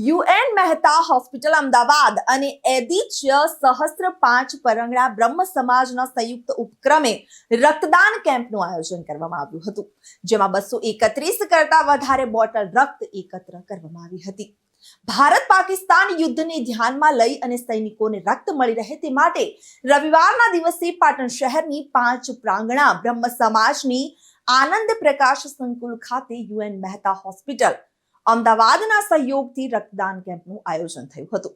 UN Mehta hospital Ahmedabad અને એદિચ્ય સહસ્ત્ર પાંચ પરંગડા બ્રહ્મ સમાજના સંયુક્ત ઉપક્રમે રક્તદાન કેમ્પનું આયોજન કરવામાં આવ્યું હતું, જેમાં બસો એકત્રીસ કરતા વધારે બોટલ રક્ત એકત્ર કરવામાં આવી હતી. ભારત પાકિસ્તાન યુદ્ધને ધ્યાનમાં લઈ અને સૈનિકોને રક્ત મળી રહે તે માટે રવિવારના દિવસે પાટણ શહેરની પાંચ પ્રાંગણા બ્રહ્મ સમાજની આનંદ પ્રકાશ સંકુલ ખાતે યુએન મહેતા હોસ્પિટલ અમદાવાદના સહયોગથી રક્તદાન કેમ્પનું આયોજન થયું હતું,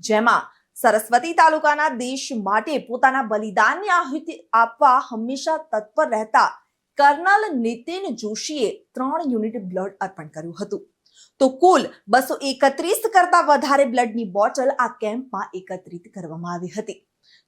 જેમાં સરસ્વતી તાલુકાના દેશ માટે પોતાના બલિદાનની આહુતિ આપવા હંમેશા તત્પર રહેતા કર્નલ નીતિન જોશીએ ત્રણ યુનિટ બ્લડ અર્પણ કર્યું હતું. તો કુલ બસો એકત્રીસ કરતા વધારે બ્લડની બોટલ આ કેમ્પમાં એકત્રિત કરવામાં આવી હતી,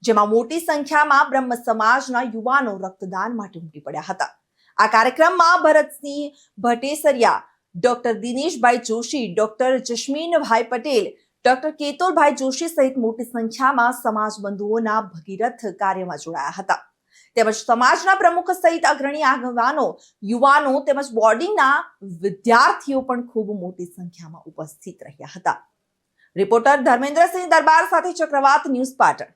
જેમાં મોટી સંખ્યામાં બ્રહ્મ સમાજના યુવાનો રક્તદાન માટે ઉમટી પડ્યા હતા. આ કાર્યક્રમમાં Bharatsinh Bhatesariya doctor Dineshbhai Joshi, doctor Jasminbhai Patel, doctor Ketolbhai Joshi સહિત મોટી સંખ્યામાં સમાજ બંધુઓના ભગીરથ કાર્યમાં જોડાયા હતા. તેમજ સમાજના પ્રમુખ સહિત અગ્રણી આગેવાનો, યુવાનો તેમજ બોર્ડિંગના વિદ્યાર્થીઓ પણ ખૂબ મોટી સંખ્યામાં ઉપસ્થિત રહ્યા હતા. રિપોર્ટર ધર્મેન્દ્રસિંહ દરબાર સાથે ચક્રવાત ન્યૂઝ પાટણ.